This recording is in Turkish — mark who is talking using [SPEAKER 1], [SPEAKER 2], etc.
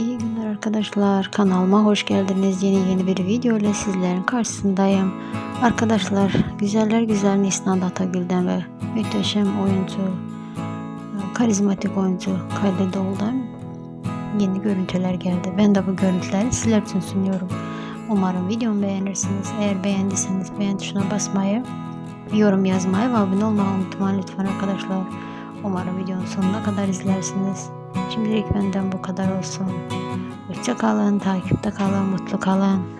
[SPEAKER 1] İyi günler arkadaşlar. Kanalıma hoş geldiniz. Yeni yeni bir video ile sizlerin karşısındayım. Arkadaşlar güzeller güzel Nisnan Atagül'den ve muhteşem oyuncu, karizmatik oyuncu Kayda Doğul'dan yeni görüntüler geldi. Ben de bu görüntüleri sizler için sunuyorum. Umarım videomu beğenirsiniz. Eğer beğendiyseniz beğen tuşuna basmayı, yorum yazmayı ve abone olmayı unutmayın lütfen arkadaşlar. Umarım videonun sonuna kadar izlersiniz. Şimdilik benden bu kadar olsun. Hoşça kalın, takipte kalın, mutlu kalın.